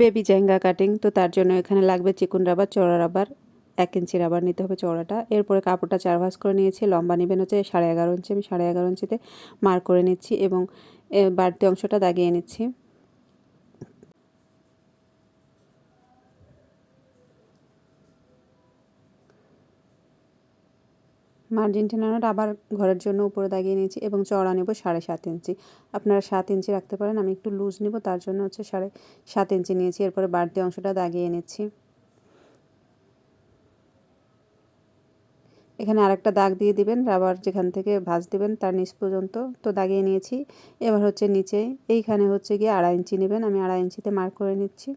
Baby জ্যাঙ্গা cutting, তো তার জন্য এখানে লাগবে চিকুন রাবার চড়া রাবার, এক ইঞ্চি রাবার নিতে হবে চড়াটা এরপরে কাপড়টা চার ভাঁজ করে নিয়েছি, লম্বা নেবেন হচ্ছে সাড়ে এগারো ইঞ্চি, আমি সাড়ে এগারো ইঞ্চিতে মার করে নিচ্ছি এবং বাড়তি অংশটা দাগিয়ে নিচ্ছি। মার্জিন টেনানোর আবার ঘরের জন্য উপরে দাগিয়ে নিয়েছি এবং চড়া নেব সাড়ে সাত ইঞ্চি। আপনারা সাত ইঞ্চি রাখতে পারেন, আমি একটু লুজ নেব, তার জন্য হচ্ছে সাড়ে সাত ইঞ্চি নিয়েছি। এরপরে বাড়তি অংশটা দাগিয়ে নিচ্ছি। এখানে আরেকটা দাগ দিয়ে দিবেন, রাবার যেখান থেকে ভাঁজ দিবেন তার নিচ পর্যন্ত তো দাগিয়ে নিয়েছি। এবার হচ্ছে নিচে, এইখানে হচ্ছে গিয়ে আড়াই ইঞ্চি নেবেন, আমি আড়াই ইঞ্চিতে মার্ক করে নিচ্ছি।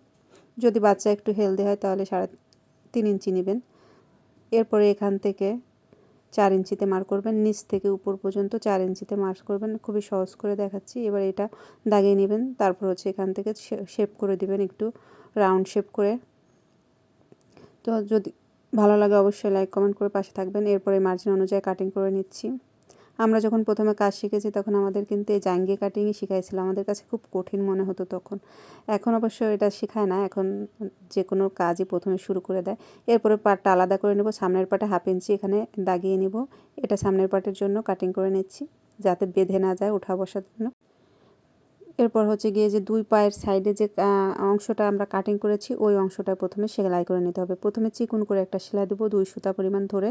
যদি বাচ্চা একটু হেলদি হয় তাহলে সাড়ে তিন ইঞ্চি নেবেন। এরপরে এখান থেকে চার ইঞ্চিতে মার্ক করবেন, নিচ থেকে উপর পর্যন্ত চার ইঞ্চিতে মার্ক করবেন। খুবই সহজ করে দেখাচ্ছি। এবার এটা দাগিয়ে নেবেন, তারপর হচ্ছে এখান থেকে শেপ করে দিবেন একটু, রাউন্ড শেপ করে। তো যদি ভালো লাগে অবশ্যই লাইক, কমেন্ট করে পাশে থাকবেন। এরপরে মার্জিন অনুযায়ী কাটিং করে নিচ্ছি। আমরা যখন প্রথমে কাজ শিখেছি, তখন আমাদের কিন্তু এই জাঙ্গি কাটিংই শিখাইছিল। আমাদের কাছে খুব কঠিন মনে হতো তখন। এখন অবশ্য এটা শেখায় না। এখন যে কোনো কাজই প্রথমে শুরু করে দেয়। এরপরে পাটটা আলাদা করে নেব। সামনের পাটে হাফ ইঞ্চি এখানে দাগিয়ে নিব। এটা সামনের পাটের জন্য কাটিং করে নিচ্ছি, যাতে বেঁধে না যায় ওঠা বসার জন্য। এরপর হচ্ছে গিয়ে যে দুই পায়ের সাইডে যে অংশটা আমরা কাটিং করেছি, ওই অংশটা প্রথমে সেলাই করে নিতে হবে। প্রথমে চিকুন করে একটা সেলাই দেবো, দুই সুতা পরিমাণ ধরে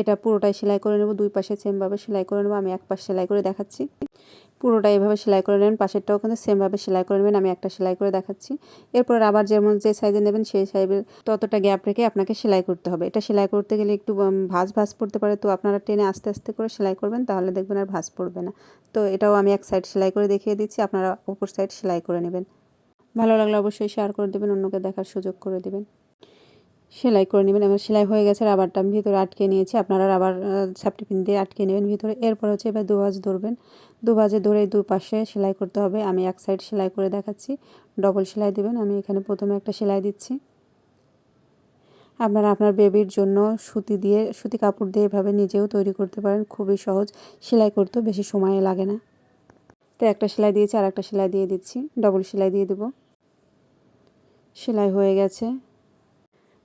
এটা পুরোটাই সেলাই করে নেব, দুই পাশে সেমভাবে সেলাই করে নেব, আমি এক পাশ সেলাই করে দেখাচ্ছি। পুরোটা এইভাবে সেলাই করে নেবেন, পাশেরটাও কিন্তু সেমভাবে সেলাই করে নেবেন, আমি একটা সেলাই করে দেখাচ্ছি। এরপর আবার যেমন যে সাইজে নেবেন, সেই সাইজের ততটা গ্যাপ রেখে আপনাকে সেলাই করতে হবে। এটা সেলাই করতে গেলে একটু ভাঁজ ভাঁজ পড়তে পারে, তো আপনারা টেনে আস্তে আস্তে করে সেলাই করবেন, তাহলে দেখবেন আর ভাঁজ পড়বে না। তো এটাও আমি এক সাইড সেলাই করে দেখিয়ে দিচ্ছি, আপনারা অপর সাইড সেলাই করে নেবেন। ভালো লাগলে অবশ্যই শেয়ার করে দেবেন, অন্যকে দেখার সুযোগ করে দেবেন। সেলাই করে নেবেন এবার সেলাই হয়ে গেছে, রাবারটা আমি ভিতরে আটকে নিয়েছি, আপনারা রাবার সাপটি পিন দিয়ে আটকে নেবেন ভিতরে। এরপর হচ্ছে এবার দু ভাঁজ ধরবেন। দু ভাঁজে ধরে দু পাশে সেলাই করতে হবে, আমি এক সাইড সেলাই করে দেখাচ্ছি। ডবল সেলাই দেবেন, আমি এখানে প্রথমে একটা সেলাই দিচ্ছি। আপনারা আপনার বেবির জন্য সুতি দিয়ে, সুতি কাপড় দিয়ে এভাবে নিজেও তৈরি করতে পারেন, খুবই সহজ। সেলাই করতেও বেশি সময় লাগে না। তো একটা সেলাই দিয়েছি আর একটা সেলাই দিয়ে দিচ্ছি। ডবল সেলাই দিয়ে দেবো। সেলাই হয়ে গেছে।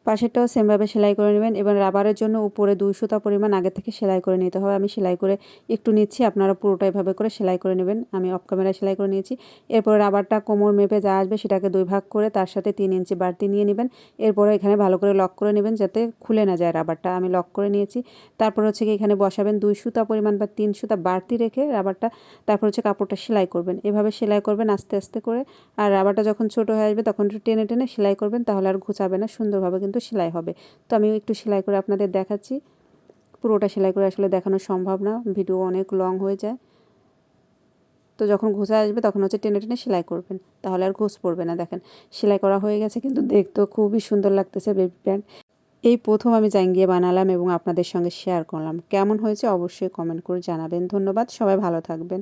পাশেরটাও সেমভাবে সেলাই করে নেবেন এবং রাবারের জন্য উপরে দুই সুতা পরিমাণ আগে থেকে সেলাই করে নিতে হবে। আমি সেলাই করে একটু নিচ্ছি, আপনারা পুরোটা এভাবে করে সেলাই করে নেবেন। আমি অফ ক্যামেরায় সেলাই করে নিয়েছি। এরপরে রাবারটা কোমর মেপে যা আসবে সেটাকে দুই ভাগ করে তার সাথে তিন ইঞ্চি বাড়তি নিয়ে নেবেন। এরপরে এখানে ভালো করে লক করে নেবেন যাতে খুলে না যায় রাবারটা। আমি লক করে নিয়েছি। তারপর হচ্ছে কি এখানে বসাবেন দুই সুতা পরিমাণ বা তিন সুতা বাড়তি রেখে রাবারটা তারপর হচ্ছে কাপড়টা সেলাই করবেন। এভাবে সেলাই করবেন আস্তে আস্তে করে। আর রাবারটা যখন ছোট হয়ে আসবে তখন একটু টেনে টেনে সেলাই করবেন, তাহলে আর ঘুচাবে না সুন্দরভাবে। কিন্তু সেলাই হবে। তো আমি একটু সেলাই করে আপনাদের দেখাচ্ছি। পুরোটা সেলাই করে আসলে দেখানো সম্ভব না। ভিডিও অনেক লং হয়ে যায়। তো যখন ঘুষা আসবে তখন হচ্ছে টেনে টেনে সেলাই করবেন। তাহলে আর ঘুষ পড়বে না, দেখেন। সেলাই করা হয়ে গেছে, কিন্তু দেখতেও খুবই সুন্দর লাগতেছে বেবি প্যান্ট এই প্রথম আমি জাঙ্গিয়ে বানালাম এবং আপনাদের সঙ্গে শেয়ার করলাম। কেমন হয়েছে অবশ্যই কমেন্ট করে জানাবেন। ধন্যবাদ, সবাই ভালো থাকবেন।